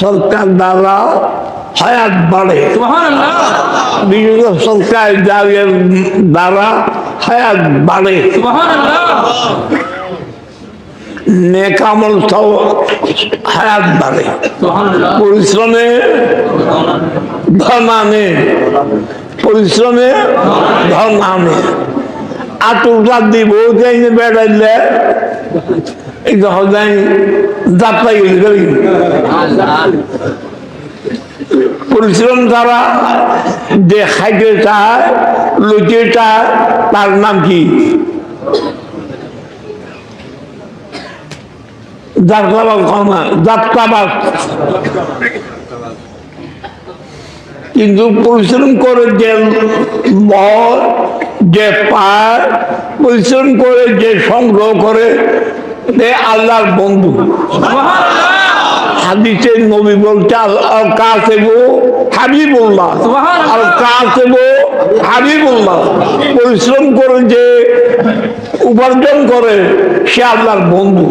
সরকার দ্বারা হায়াত বাড়ে। বিভিন্ন সরকার দাঁড়িয়ে দ্বারা হায়াত বাড়ে। নেকামল হায়াত পরিশ্রমে ধন আনে। পরিশ্রমে ধন আনে। আতুরটা দিব বেড়াইলে এই হদাই পরিশ্রম দ্বারা যে খাইতে চায় লুচে চায় তার নাম কি? যাত্রাবাস কমা কিন্তু পরিশ্রম করে যে মর যে পা পরিশ্রম করে যে সংগ্রহ করে আল্লাহর বন্ধু। নবী বলছে আর কাসেবো হাবিবুল্লাহ। সুবহানাল্লাহ। আর কাসেবো হাবিবুল্লাহ। পরিশ্রম করে যে উপার্জন করে সে আল্লাহর বন্ধু।